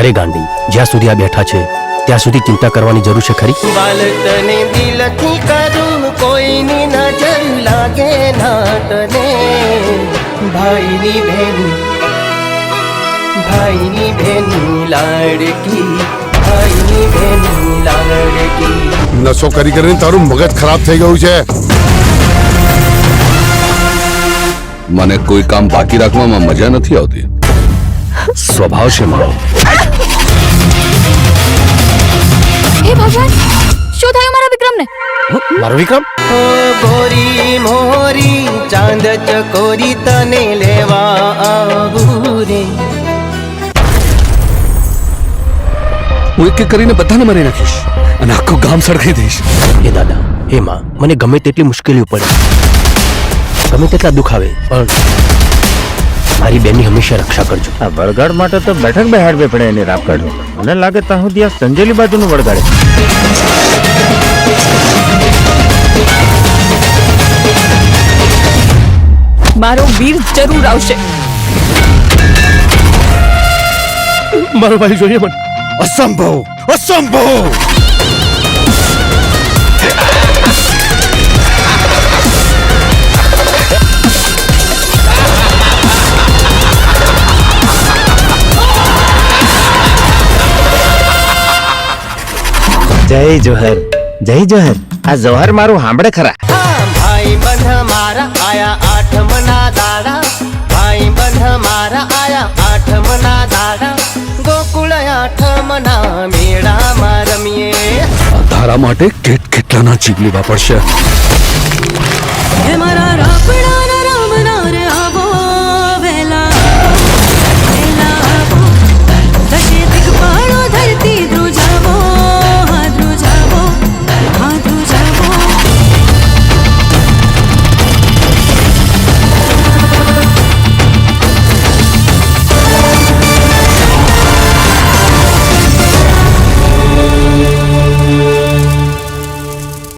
અરે ગાંડી જ્યાં સુધી આ બેઠા છે ત્યાં સુધી ચિંતા કરવાની જરૂર છે ખરી? બાળકને દિલથી કરું કોઈની નજર લાગે ના તને ભાઈની બેન ભાઈની બેન લાડકી ભાઈની બેન લાડકી. નશો કરી કરીને તારું મગજ ખરાબ થઈ ગયું છે. મને કોઈ કામ બાકી રાખવામાં મજા નથી આવતી. સ્વભાવ છે મારો હે ભગવાન શું થયું મારા વિક્રમને મારો વિક્રમ ઓ ગોરી મોરી ચાંદ ચકોરી તને લેવા આવું રે હું એક એક કરીને બધાને મારી નાખીશ અને આખું ગામ સળગાઈ દઈશ હે દાદા હે માં મને ગમે તેટલી મુશ્કેલીઓ પડે ગમે તેટલા દુઃખ આવે પણ મારી બેનની હંમેશા રક્ષા કરજો. આ વળગાડ માટે તો બેઠક બેહાડવી પડે એને રાપ કાઢો. મને લાગે ત્યાં સુધી આ સંજેલી બાજુનું વળગાડે મારો વીર જરૂર આવશે. મારો ભાઈ જોઈએ મને. અસંભવ અસંભવ! જય જોહર. જય જોહર. આ જોહર મારું સાંભળે ખરા. ભાઈ બંધ મારા આયા આઠમના દાડા. ભાઈ બંધ મારા આયા આઠમના દાડા. ગોકુળ આઠમના મેળામાં રમીએ. આ ધારા માટે કેટ કેટલાના જીવ લેવા પડશે?